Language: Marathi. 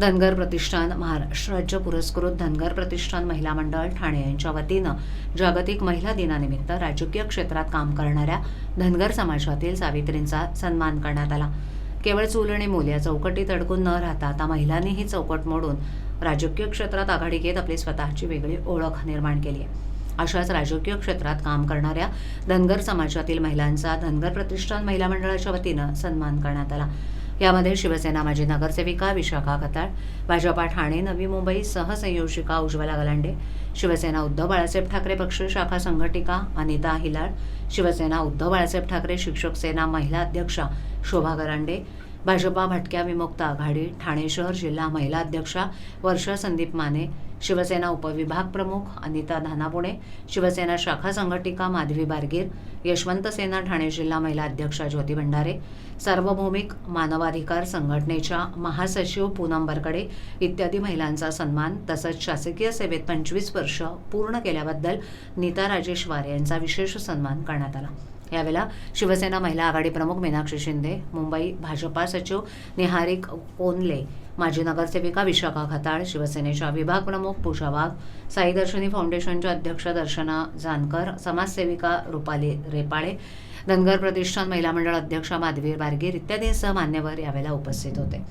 धनगर प्रतिष्ठान महाराष्ट्र राज्य पुरस्कृत धनगर प्रतिष्ठान महिला मंडळ ठाणे यांच्या वतीनं जागतिक महिला दिनानिमित्त राजकीय क्षेत्रात काम करणाऱ्या धनगर समाजातील सावित्रींचा सन्मान करण्यात आला. केवळ चूल आणि मूल या चौकटीत अडकून न राहता आता महिलांनी ही चौकट मोडून राजकीय क्षेत्रात आघाडी घेत आपली स्वतःची वेगळी ओळख निर्माण केली आहे. अशाच राजकीय क्षेत्रात काम करणाऱ्या धनगर समाजातील महिलांचा धनगर प्रतिष्ठान महिला मंडळाच्या वतीनं सन्मान करण्यात आला. यामध्ये शिवसेना माजी नगरसेविका विशाखा खताळ भाजपा ठाणे नवी मुंबई सहसंयोजिका उज्ज्वला गलांडे शिवसेना उद्धव बाळासाहेब ठाकरे पक्ष शाखा संघटिका अनिता हिलाळ शिवसेना उद्धव बाळासाहेब ठाकरे शिक्षक सेना महिला अध्यक्षा शोभा गरांडे भाजपा भटक्या विमुक्त आघाडी ठाणे शहर जिल्हा महिला अध्यक्षा वर्षा संदीप माने शिवसेना उपविभाग प्रमुख अनिता धानापुणे शिवसेना शाखा संघटिका माधवी बारगीर यशवंत सेना ठाणे जिल्हा महिला अध्यक्षा ज्योती भंडारे सार्वभौमिक मानवाधिकार संघटनेच्या महासचिव पूनम बरकडे इत्यादी महिलांचा सन्मान तसंच शासकीय सेवेत पंचवीस वर्ष पूर्ण केल्याबद्दल नीता राजेश वारे यांचा विशेष सन्मान करण्यात आला. यावेळेला शिवसेना महिला आघाडी प्रमुख मीनाक्षी शिंदे मुंबई भाजपा सचिव निहारिक कोनले माजी नगरसेविका विशाखा खताळ शिवसेनेच्या विभाग प्रमुख पूजा वाघ साईदर्शनी फाउंडेशनच्या अध्यक्ष दर्शना जानकर समाजसेविका रुपाली रेपाळे. धनगर प्रतिष्ठान महिला मंडळ अध्यक्षा माधवी बारगीर इत्यादींसह मान्यवर यावेळेला उपस्थित होते.